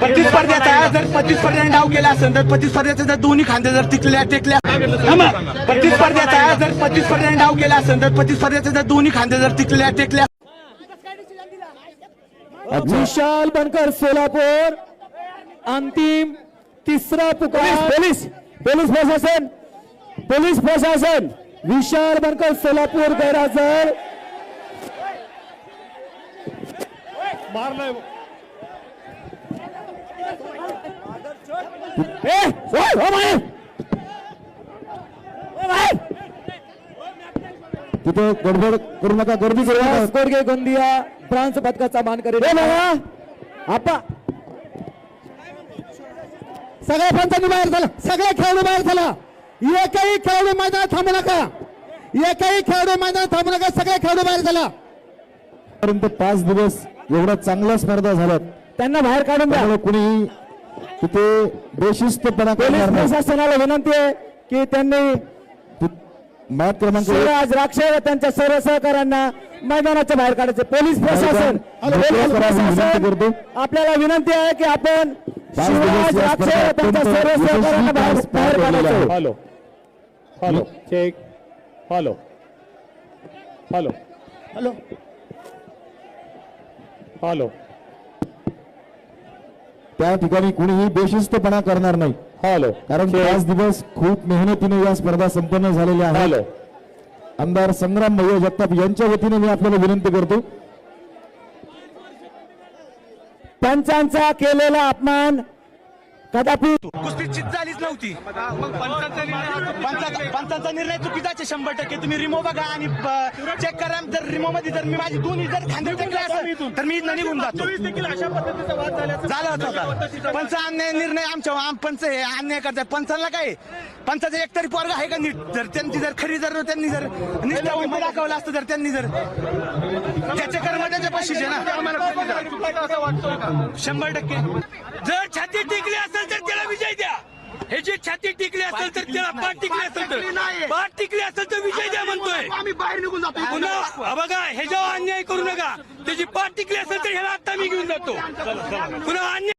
प्रतिस्पर्ध्याने डाव केला असेल तर प्रतिस्पर्ध्याचे जर दोन्ही खांदे जर टिकल्या. टेकल्या. प्रतिस्पर्ध्याचा जर प्रतिस्पर्ध्याने डाव केला असेल तर प्रतिस्पर्ध्याचे जर दोन्ही खांदे जर टिकल्या टेकल्या. विशाल बनकर सोलापूर. अंतिम तिसरा पुकार. Police police. प्रशासन. पोलीस प्रशासन. विशाल बनकर सोलापूर गैरहजर. ए, ओय, ओ बाहेर. बाहेर. तिथे गडबड करू नका गर्दी करू नका. गोडगे गोंदिया ब्रांच पदकाचा मान करेल आपा. सगळ्या पंचांनी बाहेर झाला सगळे खेळाडू बाहेर झाला एकही खेळाडू मैदानात थांबू नका. एकही खेळाडू मैदानात थांबू नका. सगळे खेळाडू बाहेर झाला पर्यंत पाच दिवस एवढ्या चांगल्या स्पर्धा झाल्यात. त्यांना बाहेर काढून द्या. त्यामुळे कुणी तिथे बेशिस्तपणा पोलीस प्रशासनाला विनंती आहे की त्यांनी मॅच क्रमांक शिवराज राक्षे व त्यांच्या सर्व सहकाऱ्यांना मैदानाच्या बाहेर काढायचे. पोलीस प्रशासन पोलीस. आपल्याला विनंती आहे की आपण शिवराज राक्षे व त्यांच्या सर्व सहकाऱ्यांना बाहेर काढायचं. Hello. Hello. Check hello. Hello. Hello. Hello. त्या ठिकाणी कुणीही बेशिस्तपणा करणार नाही. हॅलो कारण पाच दिवस खूप मेहनतीने या स्पर्धा संपन्न झालेल्या आहेत. हॅलो आमदार संग्राम भैया जगताप यांच्या वतीने मी आपल्याला विनंती करतो. पंचांचा केलेला अपमान कदापि कुस्ती चित झालीच नव्हती. पंचाचा निर्णय चुकीचा आहे शंभर टक्के. तुम्ही रिमो बघा आणि चेक करा. जर रिमो मध्ये जर मी माझी दोन्ही जर खांदे टेकले असेल तर मी निघून जातो. झाला होता पंच अन्याय निर्णय आमच्या आम- पंच हे अन्याय करतात. पंचाला काय? पंचाचा एकतरी पोरग आहे का नीट? जर त्यांची जर खरी जर त्यांनी जर निष्ठावंत दाखवलं असतं जर त्यांनी जर त्याच्या पाशीचे ना. शंभर टक्के. जर छाती टिकली असेल तर त्याला विजय द्या. हे जे छाती टिकली असेल तर त्याला पाठ टिकली असेल तर पाठ टिकली असेल तर विजय द्या म्हणतोय. आम्ही बाहेर निघून जातो पुन्हा बघा बघा जेव्हा अन्याय करू नका त्याची पाठ टिकली असेल तर ह्याला आता मी घेऊन जातो. पुन्हा अन्याय